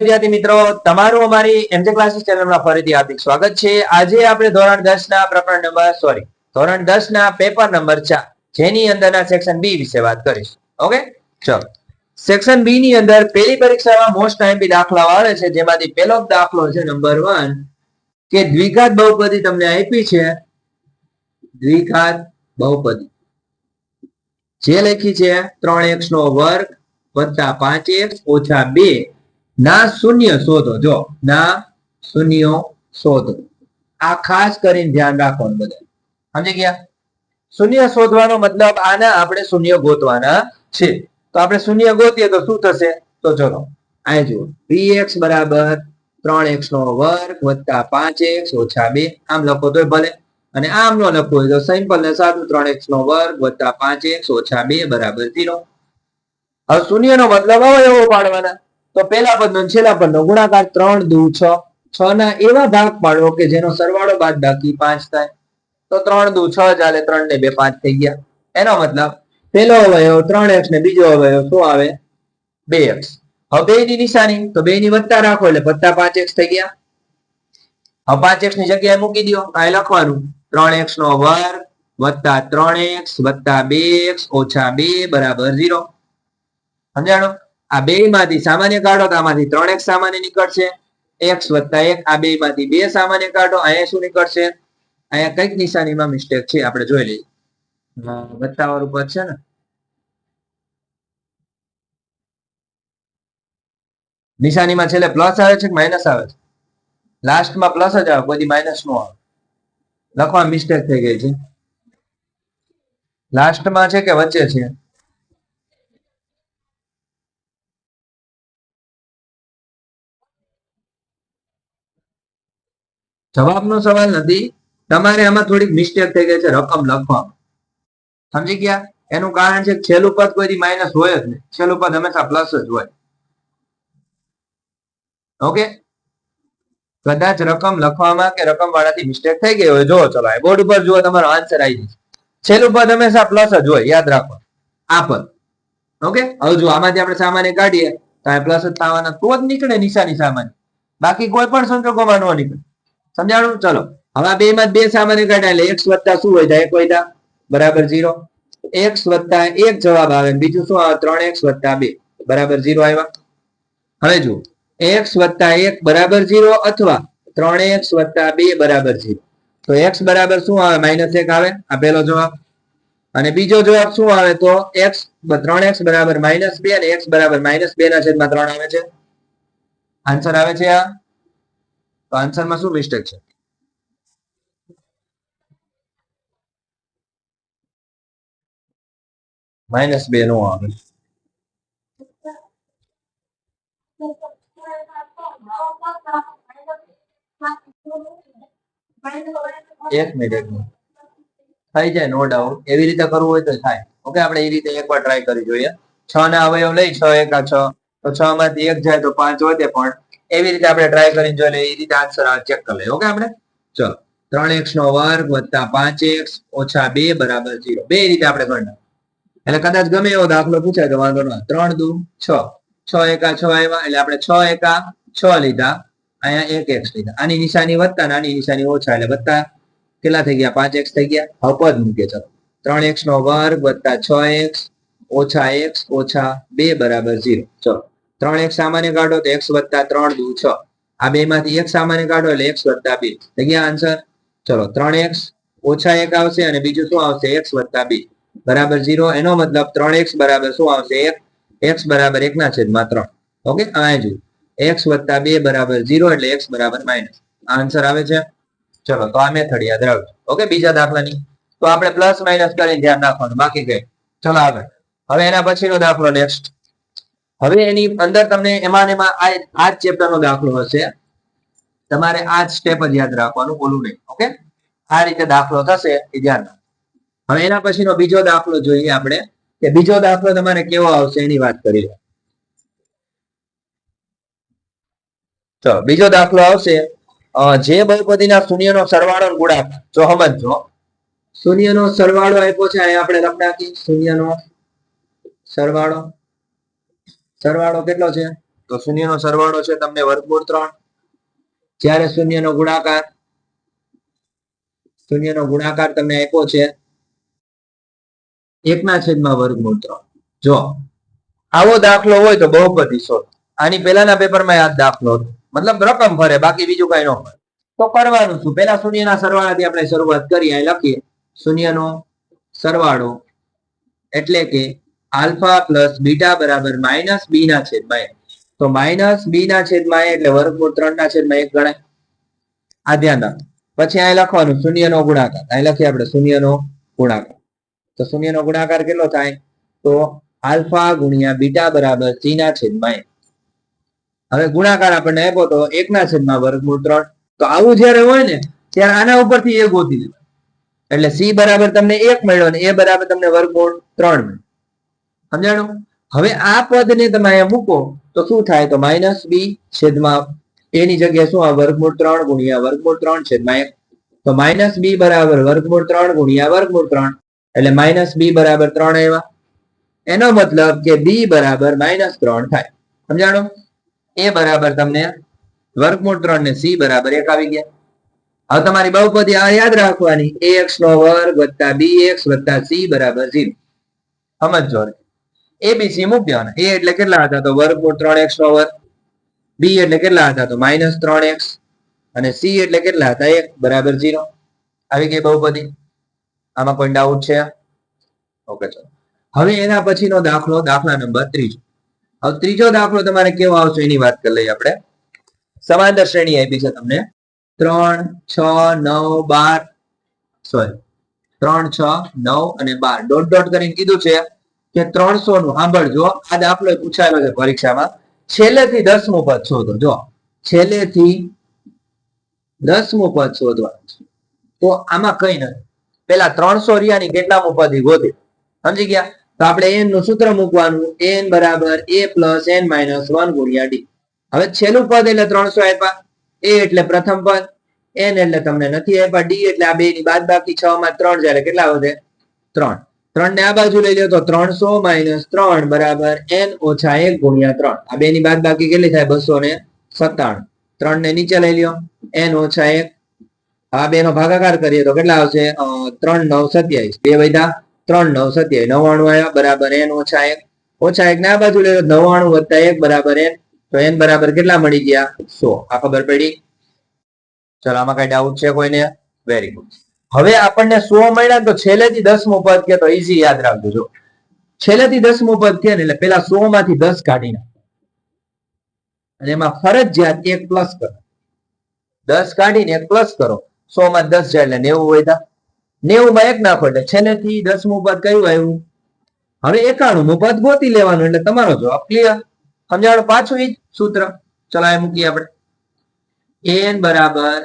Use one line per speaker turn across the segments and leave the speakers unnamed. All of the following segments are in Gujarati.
વિદ્યાર્થી મિત્રો, તમારું અમારી એમજે ક્લાસીસ ચેનલમાં ફરીથી હાર્દિક સ્વાગત છે. આજે આપણે ધોરણ 10 ના પ્રકરણ નંબર સોરી ધોરણ 10 ના પેપર નંબર 4 જેની અંદરના સેક્શન બી વિશે વાત કરીશું. ઓકે ચલો. સેક્શન બી ની અંદર પહેલી પરીક્ષામાં મોસ્ટ આઈએમપી દાખલાઓ આવે છે, જેમાંથી પહેલો દાખલો છે નંબર 1 કે દ્વિઘાત બહુપદી તમને આપી છે, દ્વિઘાત બહુપદી. જે લખી છે 3x નો વર્ગ વત્તા 5x ઓછા 2 ના શૂન્ય શોધો. જો ના શૂન્યો શોધો. આ ખાસ કરીને ધ્યાન રાખવાનું બધા સમજી ગયા? શૂન્ય શોધવાનો મતલબ આના આપણે શૂન્ય ગોતવાના છે. તો આપણે શૂન્ય ગોતીએ તો શું થશે? તો ચલો, આ જુઓ. એક્સ બરાબર 3x નો વર્ગ વત્તા 5x ઓછા બે. આમ લખો તો ભલે. અને આમ નો લખવું હોય તો સિમ્પલ ને સાદું 3x નો વર્ગ વત્તા 5x ઓછા બે બરાબર ઝીરો. હવે શૂન્ય નો મતલબ હવે એવો પાડવાના. તો પહેલા પદનો છેલ્લા પદનો ગુણાકાર ત્રણ દુ છ. છ ના એવા ભાગ પાડો કે જેનો સરવાળો બાદ બાકી પાંચ થાય. તો ત્રણ દુ છ ચાલે ત્રણ ને બે પાંચ થઈ ગયા. એનો મતલબ પહેલો અવયવ ત્રણ એક્સ ને બીજો અવયવ શું આવે? બે એક્સ. હવે ની નિશાની. તો બે ની વત્તા રાખો એટલે વત્તા પાંચ એક્સ થઈ ગયા. હવે પાંચ એક્સની જગ્યાએ મૂકી દો આ લખવાનું? ત્રણ એક્સ નો વર્ગ વત્તા ત્રણ એક્સ વત્તા બે એક્સ ઓછા બે બરાબર ઝીરો. સમજાણો? આ બે માંથી સામાન્ય કાઢો તો આમાંથી ત્રણ એક્સ સામાન્ય નીકળશે. એક્સ વત્તા એક, આ બે માંથી બે સામાન્ય કાઢો, અહીંયા શું નીકળશે? અહીંયા કંઈક નિશાનીમાં મિસ્ટેક છે, આપણે જોઈ લઈએ. વત્તા વાળું પદ છે ને? નિશાનીમાં છેલ્લે પ્લસ આવે છે કે માઇનસ આવે છે? લાસ્ટમાં પ્લસ જ આવે બધી માઇનસ નો આવે. લખવા મિસ્ટેક થઈ ગઈ છે. લાસ્ટમાં છે કે વચ્ચે છે? જવાબનો સવાલ નથી. તમારે આમાં થોડીક મિસ્ટેક થઈ ગઈ છે રકમ લખવામાં. સમજી ગયા? એનું કારણ છે છેલ્લું પદ કોઈ માઇનસ હોય જ નહીં. છેલ્લું પદ હંમેશા પ્લસ જ હોય. ઓકે કદાચ રકમ લખવામાં કે રકમ વાળાથી મિસ્ટેક થઈ ગઈ હોય. જો ચલો આ બોર્ડ ઉપર જુઓ, તમારો આન્સર આવી જશે. છેલ્લું પદ હંમેશા પ્લસ જ હોય. યાદ રાખો. આ પદ. ઓકે હવે જો આમાંથી આપણે સામાન્ય કાઢીએ. તો આ પ્લસ જ થવાના. તો જ નીકળે નિશાની સામાન્ય. બાકી કોઈ પણ સંજોગોમાં ન નીકળે. સમજાણું? ચલો. હવે બે માં બે સામાન્ય કાઢ્યા એટલે એક્સ વત્તા શું હોય એક વૈધા બરાબર ઝીરો એક્સ વત્તા એક જવાબ આવે બીજું શું આવે? ત્રણ એક્સ વત્તા બે. બરાબર ઝીરો આવ્યા? હવે જુઓ. એક્સ વત્તા એક બરાબર ઝીરો અથવા ત્રણ એક્સ વત્તા બે બરાબર ઝીરો તો એક્સ બરાબર શું આવે? માઇનસ એક આવે. આ પહેલો જવાબ. અને બીજો જવાબ શું આવે? તો એક્સ ત્રણ એક્સ બરાબર માઇનસ બે અને એક્સ બરાબર માઇનસ બે ના છેદમાં ત્રણ આવે છે. આન્સર આવે છે આ? તો આન્સરમાં શું મિસ્ટેક છે? માઇનસ બે નો આવે. એક મિનિટ થઈ જાય નો ડાઉટ એવી રીતે કરવું હોય તો થાય. ઓકે આપણે એ રીતે એકવાર ટ્રાય કરી જોઈએ. છ ના અવયવ લઈ, છ એકા છ. તો છ માંથી એક જાય તો પાંચ વધે પણ એવી રીતે આપણે ટ્રાય કરીને જોઈએ એ રીતે આન્સર ચેક કરી લઈએ. ઓકે આપણે? ચલો. ત્રણ એક્સ નો વર્ગ વત્તા પાંચ એક્સ ઓછા બે બરાબર ઝીરો બે રીતે આપણે ગણના. એટલે કદાચ ગમે એવો દાખલો પૂછાય તો વાંધો ના ત્રણ દુ છ. છ એકા છ આવ્યા એટલે આપણે છ એકા છ લીધા. અહીંયા એક એક્સ લીધા. આની નિશાની વધતા નાની નિશાની ઓછા એટલે વધતા કેટલા થઈ ગયા? પાંચ એક્સ થઈ ગયા. હપદ પદ મૂકે ચલો. ત્રણ એક્સ નો વર્ગ વત્તા છ એક્સ ઓછા એક્સ ઓછા બે બરાબર ઝીરો ચલો. ત્રણ એક સામાન્ય કાઢો તો એક્સ વત્તા ત્રણ દુ છ. આ બે માંથી એક સામાન્ય કાઢો એટલે એક્સ વત્તા બે. આન્સર? ચલો, ત્રણ એક્સ ઓછા એક આવશે અને બીજું શું આવશે? એક્સ વત્તા બે. બરાબર ઝીરો, એનો મતલબ ત્રણ એક્સ બરાબર શું આવશે? એક. એક્સ બરાબર એક ના છેદમાં ત્રણ. ઓકે, આ જો એક્સ વત્તા બે બરાબર ઝીરો એટલે એક્સ બરાબર માઇનસ. આન્સર આવે છે? ચલો, તો આ મેથડ યાદ રાખજો. ઓકે, બીજા દાખલાની. તો આપણે પ્લસ માઇનસ કરીને ધ્યાન રાખવાનું બાકી કઈ. ચલો, આગળ. હવે એના પછીનો દાખલો નેક્સ્ટ. હવે એની અંદર તમને એમાં એમાં આ આ જ ચેપ્ટર નો દાખલો હશે. તમારે આ સ્ટેપ જ યાદ રાખવાનું બોલું નહીં. ઓકે આ રીતે દાખલો થશે, એ ધ્યાન હવે એના પછીનો બીજો દાખલો જોઈએ આપણે, કે બીજો દાખલો તમારે કેવો આવશે એની વાત કરી તો બીજો દાખલો આવશે જે બહુપદીના શૂન્યનો સરવાળો ગુણાકાર. જો સમજો શૂન્યનો સરવાળો આપ્યો છે આપણે લખ નાખી. શૂન્યનો સરવાળો. સરવાળો કેટલો છે? તો શૂન્યનો સરવાળો છે તમને વર્ગમૂળ ત્રણ. જ્યારે શૂન્યનો ગુણાકાર શૂન્યનો ગુણાકાર તમને આપ્યો છે, એકના છેદમાં વર્ગમૂળ ત્રણ. જો, આવો દાખલો હોય તો બહુપદી શોધ. આની પહેલાના પેપરમાં યાદ દાખલો મતલબ રકમ ફરે બાકી બીજું કઈ ન ફરે તો કરવાનું શું? પહેલા શૂન્યના સરવાળાથી આપણે શરૂઆત કરી લખીએ. શૂન્યનો સરવાળો એટલે કે આલ્ફા પ્લસ બીટા બરાબર માઇનસ બી ના છેદમાં એક. તો માઇનસ બી ના છેદમાં એટલે વર્ગમૂળ ત્રણ ના છેદમાં એક ગણાય. આ ધ્યાન રાખો. પછી અહીં લખવાનું શૂન્યનો ગુણાકાર. અહીં લખીએ આપણે શૂન્યનો ગુણાકાર. તો શૂન્યનો ગુણાકાર કેટલો થાય? તો આલ્ફા ગુણ્યા બીટા બરાબર સી ના છેદમાં હવે ગુણાકાર આપણને આપ્યો તો એક ના છેદમાં વર્ગમૂળ ત્રણ. તો આવું જ્યારે હોય ને, ત્યારે આના ઉપરથી એ ગોતી લેવાય. એટલે સી બરાબર તમને એક મળ્યો ને એ બરાબર તમને વર્ગમૂળ ત્રણ મળ્યો. સમજાણું? હવે આ પદને તમે અહીંયા મૂકો, તો શું થાય? તો માઇનસ બી છેદમાં એની જગ્યાએ શું આવે વર્ગમૂળ ત્રણ ગુણ્યા વર્ગમૂળ ત્રણ છેદમાં એક. તો માઇનસ બી બરાબર વર્ગમૂળ ત્રણ ગુણ્યા વર્ગમૂળ ત્રણ. એટલે માઇનસ બી બરાબર ત્રણ આવ્યા. એનો મતલબ કે બી બરાબર માઇનસ ત્રણ થાય. સમજાણો? એ બરાબર તમને વર્ગમૂળ ત્રણ ને સી બરાબર એક આવી ગયા. હવે તમારી બહુપદી આ યાદ રાખવાની. એક્સ નો વર્ગ વત્તા બી એક્સ વત્તા સી બરાબર ઝીરો. સમજો એબીસી મૂકી દેવાના. એ એટલે કેટલા હતા તો વર્ગમૂળ ત્રણ એક્સ નો વર્ગ બી એટલે કેટલા હતા તો માઇનસ ત્રણ એક્સ અને સી એટલે કેટલા હતા? એક, બરાબર ઝીરો આવી ગઈ બહુપદી. આમાં કોઈ ડાઉટ છે? ઓકે ચલો. હવે એના પછીનો દાખલો, દાખલા નંબર ત્રીજો. હવે ત્રીજો દાખલો તમારે કેવો આવશે એની વાત કરી લઈએ આપણે. સમાંતર શ્રેણી આપી છે તમને. ત્રણ, છ, નવ, બાર. સોરી ત્રણ, છ, નવ અને બાર. ડોટ ડોટ કરીને કીધું છે. કે ત્રણસો નું સાંભળજો આ દાખલો પૂછાયેલો છે પરીક્ષામાં, છેલ્લેથી દસમું પદ શોધો, જો છેલ્લેથી દસમું પદ શોધવાનું તો આમાં કઈ નથી. પેલા ત્રણસો રિયાની કેટલામું પદ ગોતી? સમજી ગયા? તો આપણે એનનું સૂત્ર મૂકવાનું, એન બરાબર A plus N minus one ગુણ્યા ડી. હવે છેલ્લું પદ એટલે ત્રણસો આપ્યા. એ એટલે પ્રથમ પદ. એન એટલે તમને નથી આપ્યા. ડી એટલે આ બે ની બાદ બાકી છ માં ત્રણ જયારે કેટલા વધે? ત્રણ. ત્રણ ને આ બાજુ લઈ લો તો ત્રણસો માઇનસ ત્રણ બરાબર એન ઓછા એક ગુણ્યા ત્રણ. આ બે ની બાદ બાકી કેટલી થાય? બસો ને સત્તાણું. ત્રણ ને નીચે લઈ લ્યો. એન ઓછા એક. આ બે નો ભાગાકાર કરીએ તો કેટલા આવશે? ત્રણ નવ સત્યાવીસ. બે વૈધા ત્રણ નવ સત્યાવીસ. નવ્વાણું આવ્યા બરાબર એન ઓછા એક. ઓછા એક ને આ બાજુ લઈ લો નવ્વાણું વત્તા એક બરાબર એન. તો એન બરાબર કેટલા મળી ગયા? સો. આ ખબર પડી? ચલો, આમાં કઈ ડાઉટ છે કોઈને? વેરી ગુડ હવે આપણને સો મળ્યા તો છેલ્લેથી દસમું પદ કે તો ઈઝી યાદ રાખજો. જો છેલ્લેથી દસમું પદ કે એટલે પેલા સો માંથી દસ કાઢી અને એમાં ફરજિયાત એક પ્લસ કરો. દસ કાઢીને એક પ્લસ કરો. સો માં દસ જાય એટલે નેવું હોય તા નેવું માં એક નાખો એટલે છેલ્લેથી દસમું પદ કયું આવ્યું? હવે એકાણું નું પદ ગોતી લેવાનું એટલે તમારો જવાબ ક્લિયર સમજાણો? પાછું એ સૂત્ર. ચલો એ મૂકીએ આપણે. એન બરાબર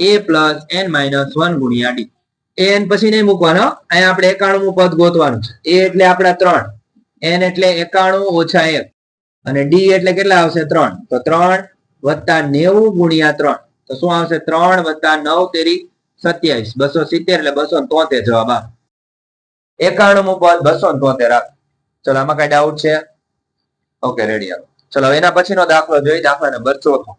A plus N minus one ગુણ્યા ડી એન પછી નહીં મૂકવાનો. અહીંયા આપણે એકાણું પદ ગોતવાનું છે. એ એટલે આપણા ત્રણ. એન એટલે એકાણું ઓછા એક. અને ડી એટલે કેટલા આવશે? ત્રણ. તો ત્રણ વત્તા નેવું ગુણ્યા ત્રણ. તો શું આવશે? ત્રણ વત્તા નવ તેરી સત્યાવીસ. બસો સિત્તેર એટલે બસો તોતેર જવાબ આવે. એકાણું પદ બસો તોતેર આવે. ચલો, આમાં કઈ ડાઉટ છે? ઓકે રેડી આવો. ચલો એના પછીનો દાખલો જોઈ દાખલા નંબર ચોથો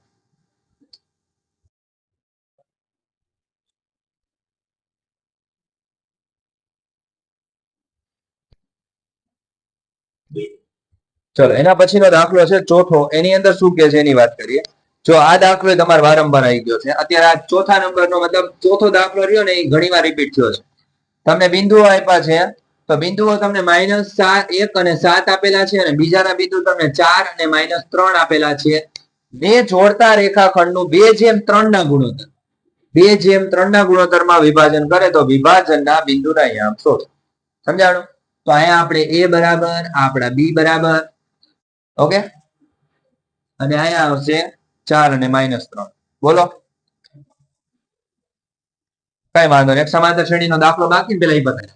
ચલો, એના પછીનો દાખલો છે ચોથો. એની અંદર શું કે છે? એની વાત કરીએ. જો આ દાખલો તમારે વારંવાર આવી ગયો છે. અત્યારે આ ચોથા નંબરનો મતલબ ચોથો દાખલો રહ્યો ને એ ઘણી વાર રિપીટ થયો છે. તમને બિંદુઓ આપ્યા છે. તો બિંદુઓ તમને માઇનસ સાત, એક અને સાત આપેલા છે અને બીજાના બિંદુ તમને ચાર અને માઇનસ ત્રણ આપેલા છે. બે જોડતા રેખાખંડનું બે જેમ ત્રણ ના ગુણોત્તર. બે જેમ ત્રણ ના ગુણોત્તરમાં વિભાજન કરે તો વિભાજનના બિંદુના અહીંયા સમજાણું? તો અહીંયા આપણે એ બરાબર, આપણા બી બરાબર ઓકે અને અહીંયા આવશે ચાર અને માઇનસ ત્રણ. બોલો? કઈ વાંધો નહીં. સમાંતર શ્રેણીનો દાખલો બાકી પેલા બતાવી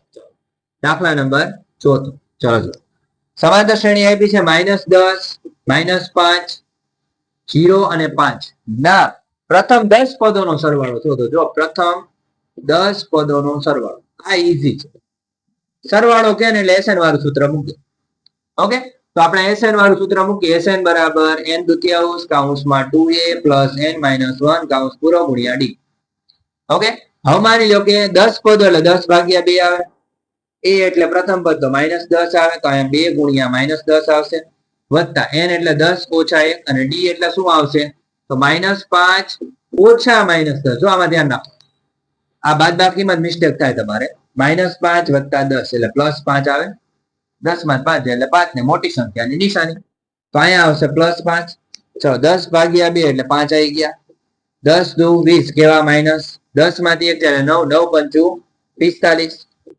દાખલા નંબર ચોથો. ચલો જો સમાંતર શ્રેણી આપી છે માઇનસ દસ માઇનસ પાંચ જીરો અને પાંચ. ના, પ્રથમ દસ પદોનો સરવાળો શોધો. જો પ્રથમ દસ પદોનો સરવાળો. આ ઈઝી છે. સરવાળો કે ને એસએન વાળું સૂત્ર મૂકે. ઓકે તો આપણે એસએન વાળું સૂત્ર મૂકીએ. એસએન બરાબર એન દુત્યાંશ કાઉન્સમાં two A plus N minus one કાઉન્સ પૂરો ગુણ્યા ડી ઓકે હવે માની લો કે દસ પદો એટલે દસ ભાગ્યા બે આવે. એ એટલે પ્રથમ પદ તો માઇનસ દસ આવે તો અહીંયા બે ગુણ્યા માઇનસ દસ આવશે. વત્તા એન એટલે દસ ઓછા એક અને ડી એટલે શું આવશે? તો માઇનસ પાંચ ઓછા માઇનસ દસ. જો આમાં ધ્યાન રાખો. આ બાદ બાકીમાં જ મિસ્ટેક થાય તમારે. માઇનસ પાંચ વત્તા દસ એટલે પ્લસ પાંચ આવે. દસમાં પાંચ એટલે પાંચ ને મોટી સંખ્યાની નિશાની. તો અહીંયા આવશે પ્લસ પાંચ. છ, દસ ભાગ્યા બે એટલે પાંચ આવી ગયા. દસ દુ વીસ કેવા માઇનસ દસમાંથી જાય નવ નવ પંચુ પિસ્તાલીસ.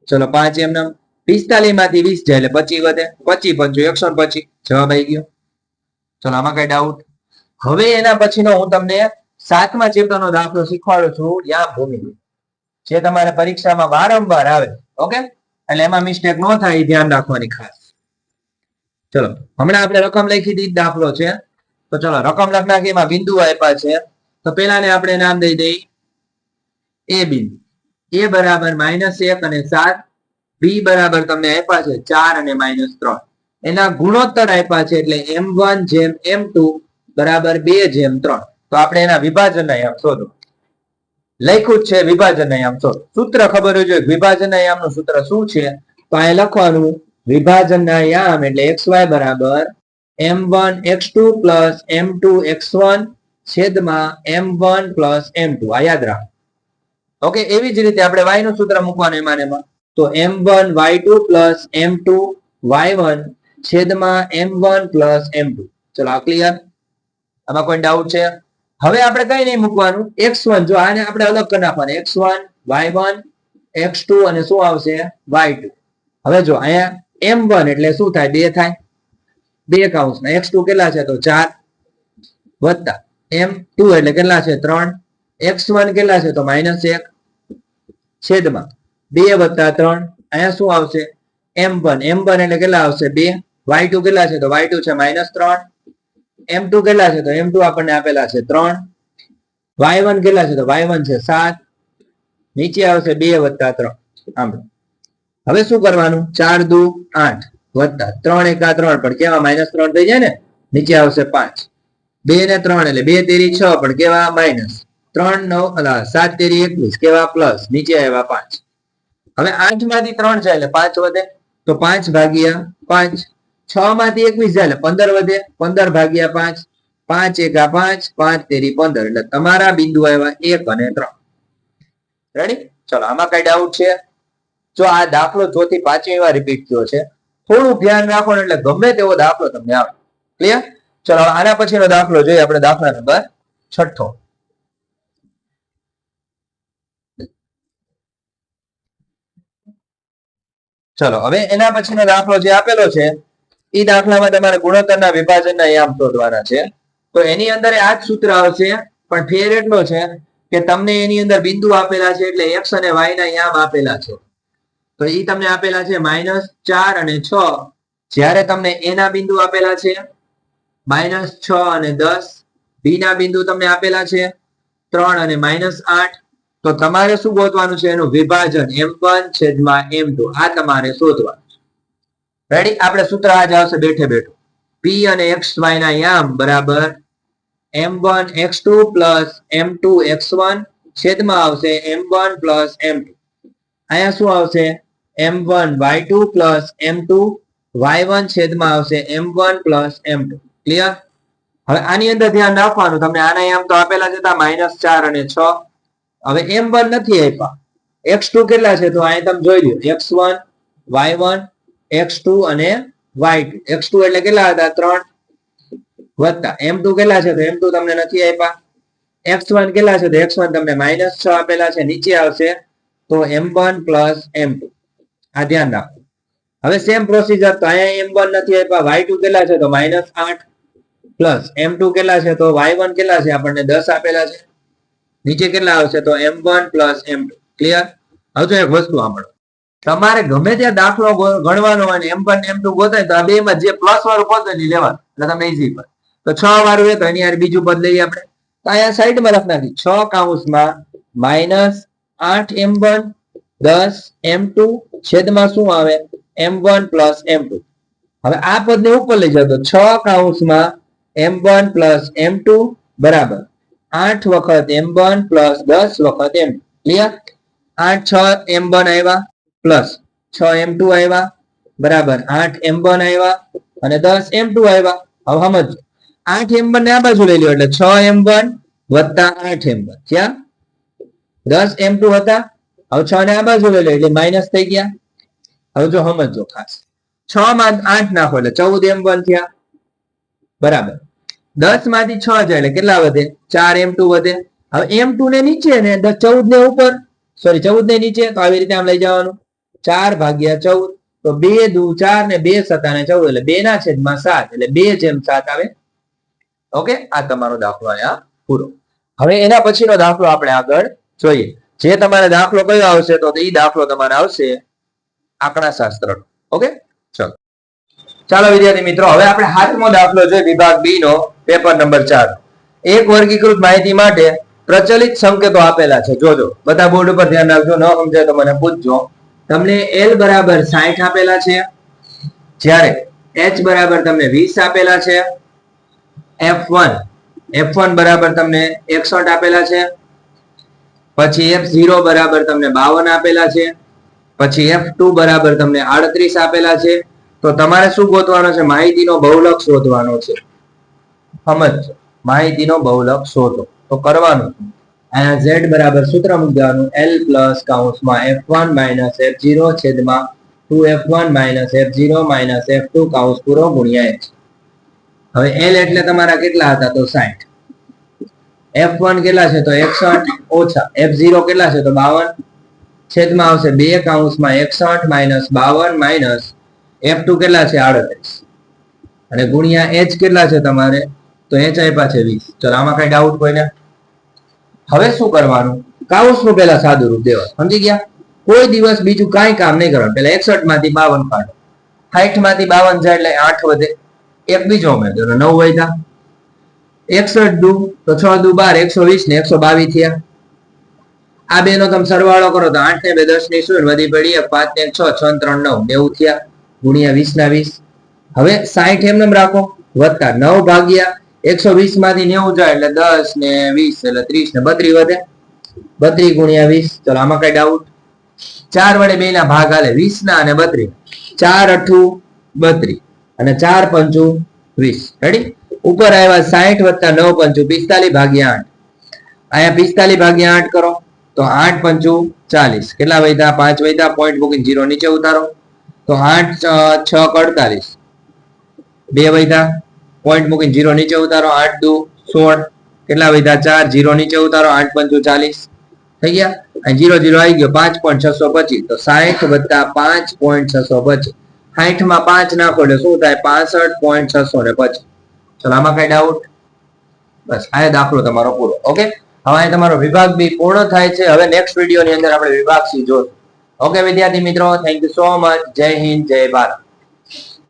ચલો પાંચ એમ નમ. પિસ્તાલીસમાંથી વીસ જાય એટલે પચી વધે. પચી પંચુ એકસો પચી જવાબ આવી ગયો. ચલો આમાં કઈ ડાઉટ હવે એના પછીનો હું તમને સાતમા ચેપ્ટર નો દાખલો શીખવાડું છું. યા ભૂમિ. જે તમારે પરીક્ષામાં વારંવાર આવે. ઓકે એટલે એમાં મિસ્ટેક ન થાય ધ્યાન રાખવાની ખાસ. ચલો, હમણાં આપણે રકમ લખી દીધી દાખલો છે. તો ચલો, રકમ લખના એમાં બિંદુ આપ્યા છે. તો પેલાને આપણે નામ દઈ દઈ. એ બિંદુ એ બરાબર માઇનસ એક અને સાત. બી બરાબર તમને આપ્યા છે ચાર અને માઇનસ ત્રણ. એના ગુણોત્તર આપ્યા છે એટલે એમ વન જેમ એમ ટુ બરાબર બે જેમ ત્રણ. તો આપણે એના વિભાજન શોધો. લખ્યું છે વિભાજન આયામ. તો સૂત્ર ખબર હોય જોઈએ વિભાજનનું સૂત્ર શું છે? તો અહીંયા લખવાનું વિભાજન આયામ એટલે એક્સ વાય બરાબર M one X two plus M two X one છેદમાં M one plus M two આ યાદ રાખ. ઓકે એવી જ રીતે આપણે વાયનું સૂત્ર મૂકવાનું એમાં એમાં. તો M one Y two plus M two Y one છેદમાં M one plus M two ચલો, આ ક્લિયર આમાં કોઈ ડાઉટ છે? હવે આપણે કઈ નહીં મૂકવાનું? એક્સ વન, જો આને આપણે અલગ કરી નાખવાનું. X one, Y one, X two અને શું આવશે? Y two. હવે જો અહીંયા એમ વન એટલે શું થાય? બે થાય. બે કાઉન્સમાં એક્સ ટુ કેટલા છે? તો ચાર. વત્તા. એમ ટુ એટલે કેટલા છે? ત્રણ. એક્સ વન કેટલા છે? તો માઇનસ એક. છેદમાં. બે વત્તા ત્રણ. અહીંયા શું આવશે? M one. એમ વન એટલે કેટલા આવશે? બે. વાય ટુ કેટલા છે? તો વાય ટુ છે માઇનસ ત્રણ. એમ ટુ કેટલા છે તો એમ ટુ આપણને આપેલા છે ત્રણ. વાય વન કેટલા છે તો વાય વન છે સાત. નીચે આવશે બે વત્તા ત્રણ. આમ. હવે શું કરવાનું? ચાર દુ આઠ વત્તા ત્રણ એકા ત્રણ. પણ કેવા? માઇનસ ત્રણ થઈ જાય ને? નીચે આવશે પાંચ. બે ને ત્રણ એટલે બે તેરી છ. પણ કેવા? માઇનસ. ત્રણ નવ સાત તેરી એકવીસ. કેવા? પ્લસ. નીચે આવ્યા પાંચ. હવે આઠમાંથી ત્રણ છે એટલે પાંચ વધે. તો પાંચ ભાગ્યા પાંચ. છ માંથી એકવીસ જાય પંદર વધે, પંદર ભાગ્યા પાંચ પાંચ એકા પાંચ પાંચ તેરી પંદર. એટલે તમારા બિંદુ આવ્યા એક અને ત્રણ. રેડી ચલો, આમાં કઈ ડાઉટ છે? જો આ દાખલો ચોથી પાંચમી વાર રિપીટ થયો છે, થોડું ધ્યાન રાખો એટલે ગમે તેવો દાખલો તમને આવે. ક્લિયર ચલો આના પછીનો દાખલો જોઈએ, આપણે દાખલા નંબર છઠ્ઠો. ચલો, હવે એના પછીનો દાખલો જે આપેલો છે એ દાખલામાં તમારે ગુણોત્તરના વિભાજનના યામ શોધવાના છે. તો એની અંદર આ જ સૂત્ર આવશે, પણ ફેર એટલો છે કે તમને એની અંદર બિંદુ આપેલા છે એટલે એક્સ અને વાય યામ આપેલા છે. તો એ તમને આપેલા છે માઇનસ ચાર અને છ. જ્યારે તમને એના બિંદુ આપેલા છે, માઇનસ છ અને દસ. બી ના બિંદુ તમને આપેલા છે, ત્રણ અને માઇનસ આઠ. તો તમારે શું ગોતવાનું છે? એનું વિભાજન એમ વન છેદમાં એમ ટુ. આ તમારે શોધવાનું. રેડી આપણે સૂત્ર આજ આવશે, બેઠે બેઠું. પી અને એક્સ વાય ના યામ બરાબર M one X two plus M two X one છેદમાં આવશે M one plus M two અહીંયા શું આવશે? M one Y two plus M two Y one છેદમાં આવશે M one plus M two clear હવે આની અંદર ધ્યાન રાખવાનું, તમને આના યામ તો આપેલા છે માઇનસ ચાર અને છ. હવે એમ વન નથી આપ્યા. એક્સ ટુ કેટલા છે? તો અહીં તમે જોઈ લો X one Y one X two અને વાય ટુ. એક્સ ટુ એટલે કેટલા હતા? ત્રણ. વત્તા. એમ ટુ કેટલા છે? તો એમ ટુ તમને નથી આપ્યા. એક્સ વન કેટલા છે? તો એક્સ વન તમને માઇનસ છ આપેલા છે. નીચે આવશે તો M one plus M two. આ ધ્યાન રાખો. હવે સેમ પ્રોસીજર તો અહીંયા એમ વન નથી આપ્યા. વાય ટુ કેટલા છે? તો માઇનસ આઠ પ્લસ એમ ટુ કેટલા છે? તો વાય વન કેટલા છે? આપણને દસ આપેલા છે. નીચે કેટલા આવશે? તો M one plus M two. Clear? તો એક વસ્તુ સાંભળો. તમારે ગમે ત્યાં દાખલો ગણવાનો હોય ને એમ પણ એમ ટુ ગોતાય તો આ બે માં જે પ્લસ વાળું પદ નહીં ને લેવાનું. એટલે તમે ઈઝી પર તો છ વાળું હોય તો એની યાર બીજું પદ લઈએ આપણે. તો અહીંયા સાઈડમાં લખ નાખી છ કાઉન્સમાં માઇનસ આઠ એમ વન દસ એમ ટુ છેદમાં શું આવે? M one plus M two. હવે આ પદને ઉપર લઈ જાઓ તો છ કાઉન્સમાં M one plus M two બરાબર. આઠ વખત એમ વન પ્લસ દસ વખત એમ ક્લિયર? આઠ, છ, એમ વન આવ્યા. પ્લસ છ એમ ટુ આવ્યા બરાબર. આઠ એમ વન આવ્યા અને દસ એમ ટુ આવ્યા હવે સમજો આઠ એમ વન ને આ બાજુ લઈ લો એટલે છ એમ વન વત્તા આઠ એમ વન. ક્યાં? દસ એમ ટુ હતા. હવે છ ને આ બાજુ લઈ લો એટલે માઇનસ થઈ ગયા. હવે જો સમજો ખાસ. છ માં આઠ નાખો એટલે ચૌદ એમ વન થયા. બરાબર. દસમાંથી છ જાય એટલે કેટલા વધે? ચાર એમ ટુ વધે. હવે એમ ટુ ને નીચે ને ચૌદ ને ઉપર. સોરી ચૌદ ને નીચે. તો આવી રીતે આમ લઈ જવાનું. ચાર ભાગ્યા ચૌદ, તો બે દુ ચાર ને બે સતા ને ચૌદ એટલે બે ના છેદમાં સાત એટલે બે જેમ સાત આવે. ઓકે? આ તમારો દાખલો અહીંયા પૂરો. હવે એના પછીનો દાખલો આપણે આગળ જોઈએ. જે તમારે દાખલો કયો આવશે તો એ દાખલો તમારે આવશે આંકડા શાસ્ત્ર ઓકે? ચલો. ચાલો વિદ્યાર્થી મિત્રો, હવે આપણે હાથમો દાખલો જોઈએ વિભાગ બી નો, પેપર નંબર ચાર. એક વર્ગીકૃત માહિતી માટે પ્રચલિત સંકેતો આપેલા છે. જોજો. બધા બોર્ડ ઉપર ધ્યાન રાખજો. ન સમજાય તો મને પૂછજો. તમને એલ બરાબર સાઠ આપેલા છે. જ્યારે એચ બરાબર તમને વીસ આપેલા છે. એફ વન એફ વન બરાબર તમને એકસઠ આપેલા છે. પછી એફ ઝીરો બરાબર તમને બાવન આપેલા છે. પછી એફ ટુ બરાબર તમને આડત્રીસ આપેલા છે. તો તમારે શું ગોતવાનો છે? માહિતીનો બહુલક શોધવાનો છે. સમજ માહિતીનો બહુલક શોધો. તો કરવાનું? અહીંયા ઝેડ બરાબર સૂત્ર મૂકવાનું L plus કાઉન્સમાં F one minus F zero છેદમાં two F one minus F zero minus F two કાઉન્સ પૂરો ગુણ્યા એચ હવે એલ એટલે તમારા કેટલા હતા તો સાઠ એફ વન કેટલા છે તો એકસઠ, ઓછા એફ ઝીરો કેટલા છે તો બાવન. છેદમાં આવશે બે કાઉન્સમાં એકસઠ માઇનસ બાવન માઇનસ એફ કેટલા છે? આડત્રીસ. અને ગુણ્યા એચ કેટલા છે તમારે? તો એચ આપ્યા છે વીસ. ચલો, આમાં કઈ ડાઉટ કોઈને હવે શું કરવાનું? કાઉન્સનું પેલા સાદું રૂપ દેવા સમજી ગયા? કોઈ દિવસ બીજું કાંઈ કામ નહીં કરવાનું. પેલા એકસઠમાંથી બાવન કાઢો સાઠમાંથી બાવન જાય એટલે આઠ વધે. એક બીજો ઉમેર દો નવ વધ્યા. એકસઠ દુ, તો છ દુ બાર, એકસો વીસ ને એકસો બાવીસ થયા. આ બે નો તમે સરવાળો કરો તો આઠ ને બે દસની શું વધી પડી, એક પાંચ ને છ છ ત્રણ નવ, નેવું થયા. ગુણ્યા વીસ ના વીસ. હવે સાઠ એમ નેમ રાખો. વત્તા નવ ભાગ્યા એકસો વીસમાંથી નેવું જાય એટલે દસ ને વીસ એટલે ત્રીસ ને બત્રીસ વધે. બત્રીસ ગુણ્યા વીસ, ચલો આમાં કઈ ડાઉટ ચાર વડે બે ના ભાગ હાલે, વીસ ના અને બત્રીસ. ચાર અઠું, બત્રીસ. અને ચાર પંચું, વીસ. રેડી ઉપર આવ્યા સાઠ વત્તા નવ પંચું, પિસ્તાલીસ ભાગ્યા આઠ. અહીંયા પિસ્તાલીસ ભાગ્યા આઠ કરો, તો આઠ પંચું ચાલીસ. કેટલા વૈધા પાંચ વૈધા પોઈન્ટ મૂકીને જીરો નીચે ઉતારો. તો આઠ, છ અડતાલીસ બે વૈધા પોઈન્ટ મૂકીને જીરો નીચે ઉતારો, આઠ દુ, સોળ. કેટલા વૈધા ચાર. જીરો નીચે ઉતારો, આઠ પંચો ચાલીસ. થઈ ગયા? જીરો જીરો આવી ગયો. પાંચ પોઈન્ટ છસો પચીસ. તો સાઠ વત્તા પાંચ પોઈન્ટ છસો પચીસ. સાઠમાં પાંચ નાખો એટલે શું થાય? પાસઠ પોઈન્ટ છસો ને પચીસ. ચલો, આમાં કઈ ડાઉટ બસ, આ દાખલો તમારો પૂરો. ઓકે હવે અહીં તમારો વિભાગ બી પૂર્ણ થાય છે. હવે નેક્સ્ટ વીડિયો ની અંદર આપણે વિભાગ સી જોશું. ઓકે વિદ્યાર્થી મિત્રો થેન્ક યુ સો મચ જય હિન્દ, જય ભારત.